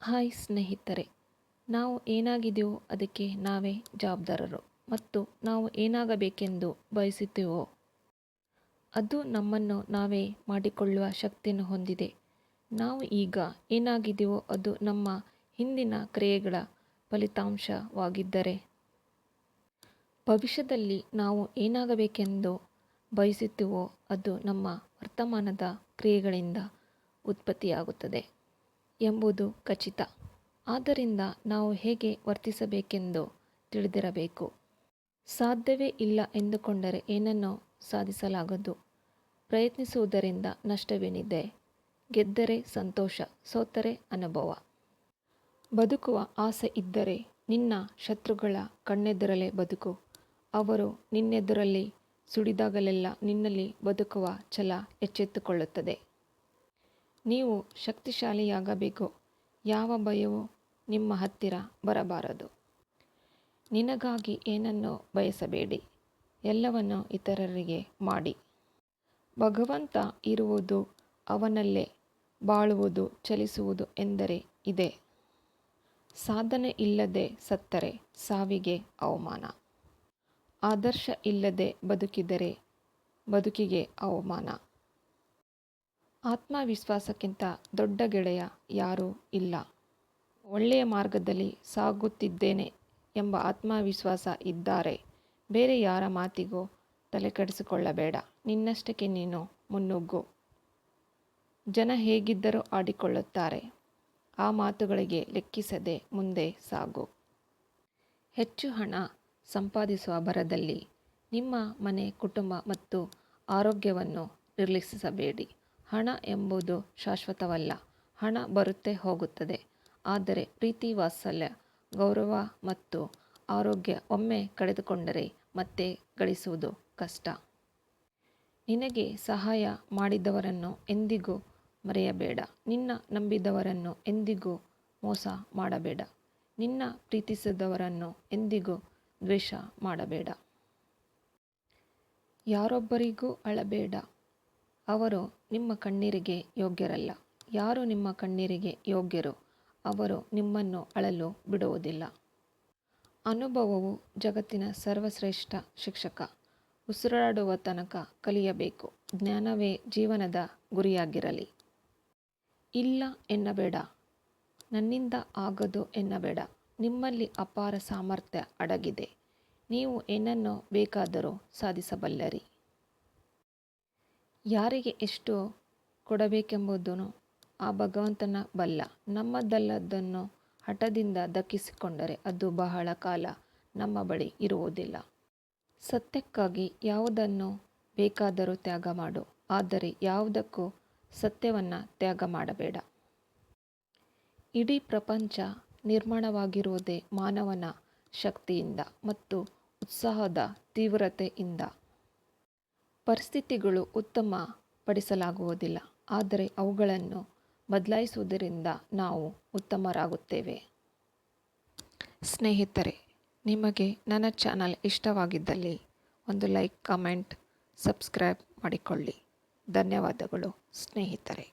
Hi ಸ್ನೇಹಿತರೆ, ನಾವು ಏನಾಗಿದೆಯೋ ಅದಕ್ಕೆ ನಾವೇ ಜವಾಬ್ದಾರರು ಮತ್ತು ನಾವು ಏನಾಗಬೇಕೆಂದು ಬಯಸುತ್ತೇವೋ ಅದು ನಮ್ಮನ್ನು ನಾವೇ ಮಾಡಿಕೊಳ್ಳುವ ಶಕ್ತಿಯನ್ನು ಹೊಂದಿದೆ. ನಾವು ಈಗ ಏನಾಗಿದೆಯೋ ಅದು ನಮ್ಮ ಹಿಂದಿನ ಕ್ರಿಯೆಗಳ ಫಲಿತಾಂಶವಾಗಿದ್ದರೆ ಭವಿಷ್ಯದಲ್ಲಿ ನಾವು ಏನಾಗಬೇಕೆಂದು ಬಯಸುತ್ತೇವೋ ಅದು ನಮ್ಮ ವರ್ತಮಾನದ ಕ್ರಿಯೆಗಳಿಂದ ಉತ್ಪತ್ತಿಯಾಗುತ್ತದೆ. ಎಂಬುದು ಖಚಿತ. ಆದ್ದರಿಂದ ನಾವು ಹೇಗೆ ವರ್ತಿಸಬೇಕೆಂದು ತಿಳಿದಿರಬೇಕು. ಸಾಧ್ಯವೇ ಇಲ್ಲ ಎಂದುಕೊಂಡರೆ ಏನನ್ನೋ ಸಾಧಿಸಲಾಗದು? ಪ್ರಯತ್ನಿಸುವುದರಿಂದ ನಷ್ಟವೇನಿದೆ? ಗೆದ್ದರೆ ಸಂತೋಷ, ಸೋತರೆ ಅನುಭವ. ಬದುಕುವ ಆಸೆ ಇದ್ದರೆ ನಿನ್ನ ಶತ್ರುಗಳ ಕಣ್ಣೆದುರಲೇ ಬದುಕು. ಅವರು ನಿನ್ನೆದುರಲ್ಲಿ ಸುಡಿದಾಗಲೆಲ್ಲ ನಿನ್ನಲ್ಲಿ ಬದುಕುವ ಛಲ ಎಚ್ಚೆತ್ತುಕೊಳ್ಳುತ್ತದೆ. ನೀವು ಶಕ್ತಿಶಾಲಿಯಾಗಬೇಕು. ಯಾವ ಭಯವೂ ನಿಮ್ಮ ಹತ್ತಿರ ಬರಬಾರದು. ನಿನಗಾಗಿ ಏನನ್ನೂ ಬಯಸಬೇಡಿ. ಎಲ್ಲವನ್ನು ಇತರರಿಗೆ ಮಾಡಿ. ಭಗವಂತ ಇರುವುದು ಅವನಲ್ಲೇ, ಬಾಳುವುದು, ಚಲಿಸುವುದು ಎಂದರೆ ಇದೆ. ಸಾಧನೆ ಇಲ್ಲದೆ ಸತ್ತರೆ ಸಾವಿಗೆ ಅವಮಾನ. ಆದರ್ಶ ಇಲ್ಲದೆ ಬದುಕಿದರೆ ಬದುಕಿಗೆ ಅವಮಾನ. ಆತ್ಮವಿಶ್ವಾಸಕ್ಕಿಂತ ದೊಡ್ಡ ಗೆಳೆಯ ಯಾರೂ ಇಲ್ಲ. ಒಳ್ಳೆಯ ಮಾರ್ಗದಲ್ಲಿ ಸಾಗುತ್ತಿದ್ದೇನೆ ಎಂಬ ಆತ್ಮವಿಶ್ವಾಸ ಇದ್ದಾರೆ. ಬೇರೆ ಯಾರ ಮಾತಿಗೂ ತಲೆಕೆಡಿಸಿಕೊಳ್ಳಬೇಡ ನಿನ್ನಷ್ಟಕ್ಕೆ ನೀನು ಮುನ್ನುಗ್ಗು. ಜನ ಹೇಗಿದ್ದರೂ ಆಡಿಕೊಳ್ಳುತ್ತಾರೆ. ಆ ಮಾತುಗಳಿಗೆ ಲೆಕ್ಕಿಸದೆ ಮುಂದೆ ಸಾಗು. ಹೆಚ್ಚು ಹಣ ಸಂಪಾದಿಸುವ ಭರದಲ್ಲಿ ನಿಮ್ಮ ಮನೆ, ಕುಟುಂಬ ಮತ್ತು ಆರೋಗ್ಯವನ್ನು ನಿರ್ಲಕ್ಷಿಸಬೇಡಿ. ಹಣ ಎಂಬುದು ಶಾಶ್ವತವಲ್ಲ. ಹಣ ಬರುತ್ತೆ ಹೋಗುತ್ತದೆ. ಆದರೆ ಪ್ರೀತಿ ವಾತ್ಸಲ್ಯ, ಗೌರವ ಮತ್ತು ಆರೋಗ್ಯ ಒಮ್ಮೆ ಕಳೆದುಕೊಂಡರೆ ಮತ್ತೆ ಗಳಿಸುವುದು ಕಷ್ಟ. ನಿನಗೆ ಸಹಾಯ ಮಾಡಿದವರನ್ನು ಎಂದಿಗೂ ಮರೆಯಬೇಡ. ನಿನ್ನ ನಂಬಿದವರನ್ನು ಎಂದಿಗೂ ಮೋಸ ಮಾಡಬೇಡ. ನಿನ್ನ ಪ್ರೀತಿಸಿದವರನ್ನು ಎಂದಿಗೂ ದ್ವೇಷ ಮಾಡಬೇಡ. ಯಾರೊಬ್ಬರಿಗೂ ಅಳಬೇಡ. ಅವರು ನಿಮ್ಮ ಕಣ್ಣೀರಿಗೆ ಯೋಗ್ಯರಲ್ಲ. ಯಾರು ನಿಮ್ಮ ಕಣ್ಣೀರಿಗೆ ಯೋಗ್ಯರೋ? ಅವರು ನಿಮ್ಮನ್ನು ಅಳಲು ಬಿಡುವುದಿಲ್ಲ. ಅನುಭವವು ಜಗತ್ತಿನ ಸರ್ವಶ್ರೇಷ್ಠ ಶಿಕ್ಷಕ. ಉಸಿರಾಡುವ ತನಕ ಕಲಿಯಬೇಕು. ಜ್ಞಾನವೇ ಜೀವನದ ಗುರಿಯಾಗಿರಲಿ. ಇಲ್ಲ ಎನ್ನಬೇಡ. ನನ್ನಿಂದ ಆಗದು ಎನ್ನಬೇಡ. ನಿಮ್ಮಲ್ಲಿ ಅಪಾರ ಸಾಮರ್ಥ್ಯ ಅಡಗಿದೆ. ನೀವು ಏನನ್ನು ಬೇಕಾದರೂ ಸಾಧಿಸಬಲ್ಲರಿ. ಯಾರಿಗೆ ಎಷ್ಟು ಕೊಡಬೇಕೆಂಬುದನ್ನು ಆ ಭಗವಂತನ ಬಲ್ಲ. ನಮ್ಮದಲ್ಲದನ್ನು ಹಠದಿಂದ ದಕ್ಕಿಸಿಕೊಂಡರೆ ಅದು ಬಹಳ ಕಾಲ ನಮ್ಮ ಬಳಿ ಇರುವುದಿಲ್ಲ. ಸತ್ಯಕ್ಕಾಗಿ ಯಾವುದನ್ನು ಬೇಕಾದರೂ ತ್ಯಾಗ ಮಾಡು. ಆದರೆ ಯಾವುದಕ್ಕೂ ಸತ್ಯವನ್ನು ತ್ಯಾಗ ಮಾಡಬೇಡ. ಇಡೀ ಪ್ರಪಂಚ ನಿರ್ಮಾಣವಾಗಿರುವುದೇ ಮಾನವನ ಶಕ್ತಿಯಿಂದ ಮತ್ತು ಉತ್ಸಾಹದ ತೀವ್ರತೆಯಿಂದ. ಪರಿಸ್ಥಿತಿಗಳು ಉತ್ತಮ ಪಡಿಸಲಾಗುವುದಿಲ್ಲ ಆದರೆ ಅವುಗಳನ್ನು ಬದಲಾಯಿಸುವುದರಿಂದ ನಾವು ಉತ್ತಮರಾಗುತ್ತೇವೆ. ಸ್ನೇಹಿತರೆ, ನಿಮಗೆ ನನ್ನ ಚಾನಲ್ ಇಷ್ಟವಾಗಿದ್ದಲ್ಲಿ ಒಂದು ಲೈಕ್, ಕಮೆಂಟ್, ಸಬ್ಸ್ಕ್ರೈಬ್ ಮಾಡಿಕೊಳ್ಳಿ. ಧನ್ಯವಾದಗಳು ಸ್ನೇಹಿತರೆ.